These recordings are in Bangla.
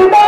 Allah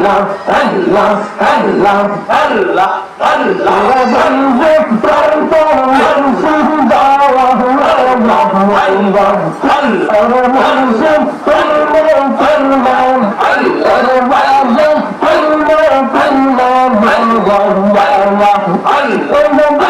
আল্লাহ আল্লাহ আল্লাহ আল্লাহ আল্লাহ প্রান্ত Allah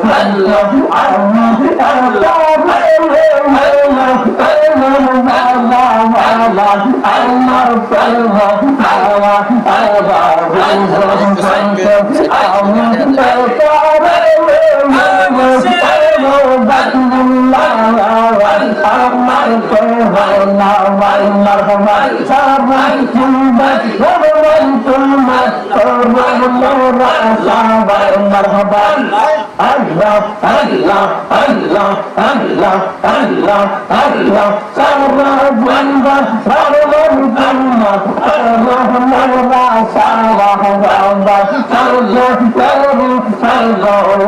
I'm Allah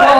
Bye.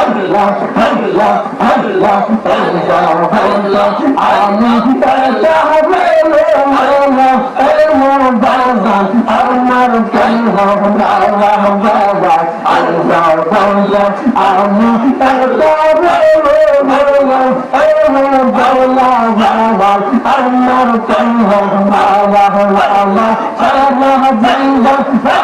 আল্লাহ আল্লাহ আল্লাহ আল্লাহ আল্লাহ আমি কালা হবে আল্লাহ আল্লাহ বাবা আমার কালা বাবা বাবা আল্লাহ বাবা আমি কালা হবে আল্লাহ আল্লাহ বাবা বাবা আমার কালা বাবা বাবা আল্লাহ বাবা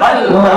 Allah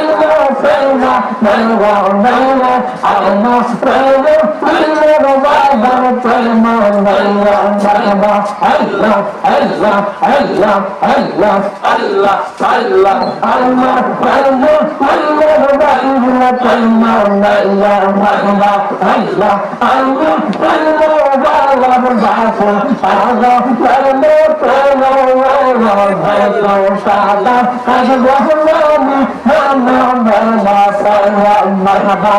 Allah সাদা الله الله الله الله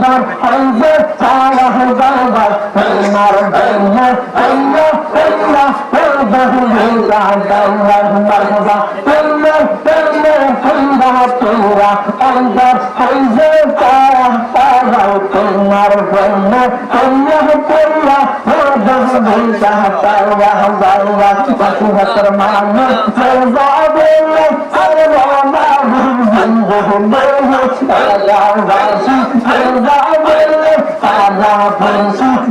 الله الله الله الله الله الله مرحبا الله الله الله تورا الله حزب تارا تارا تمر الله الله الله الله بيتا تارا تارا بسوة رمانا فرزا بالله فرزا ما هم زنده الله فرزا بالله فرزا بالله فرزا بالله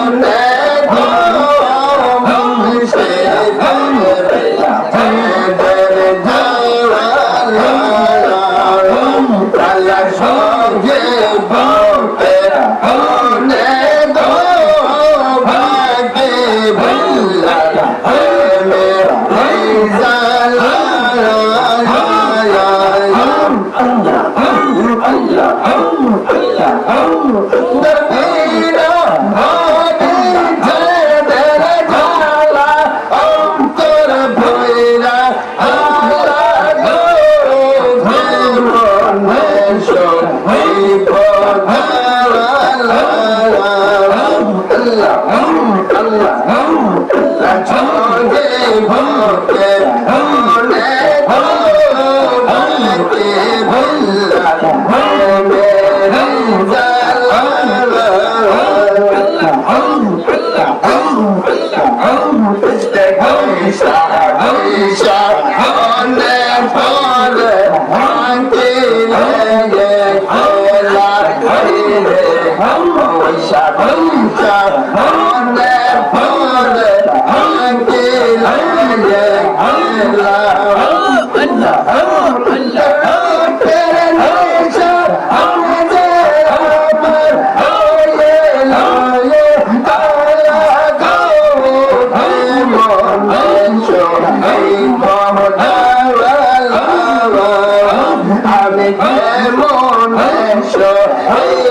Hallelujah.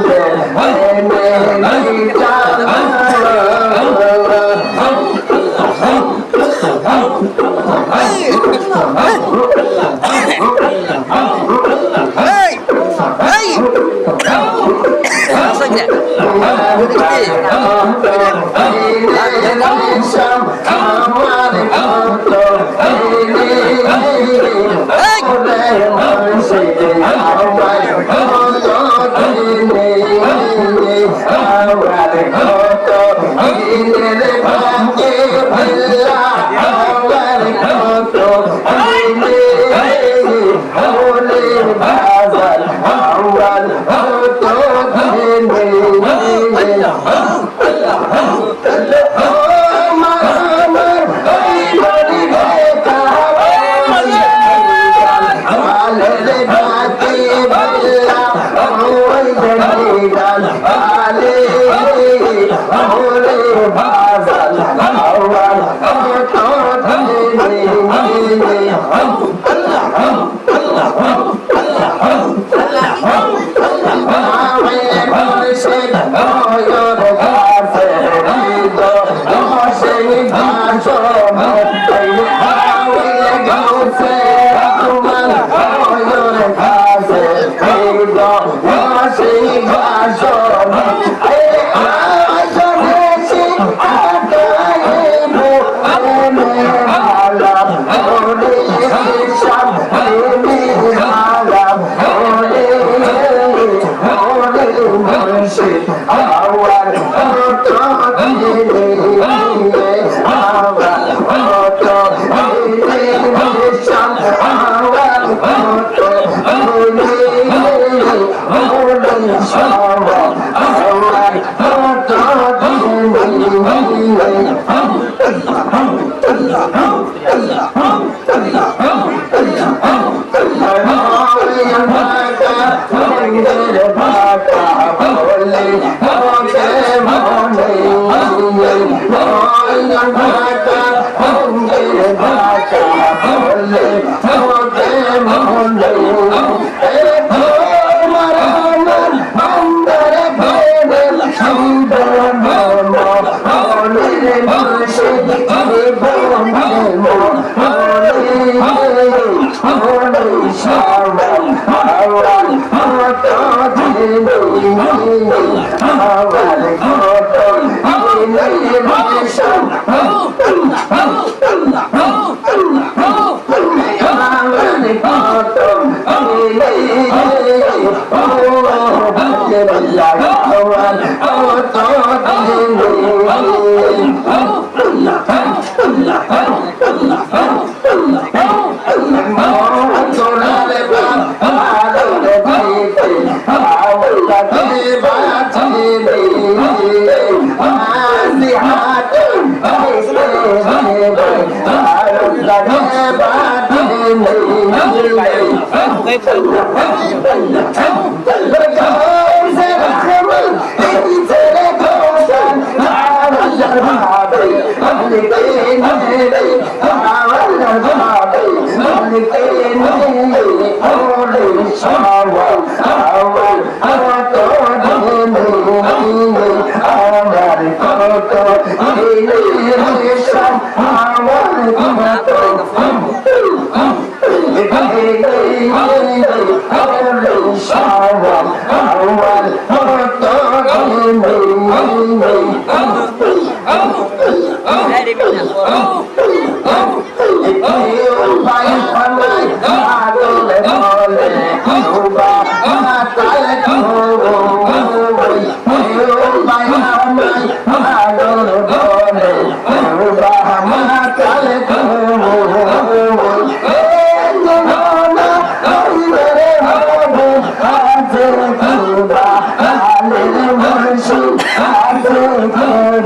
は。aí, aí. Hallelujah,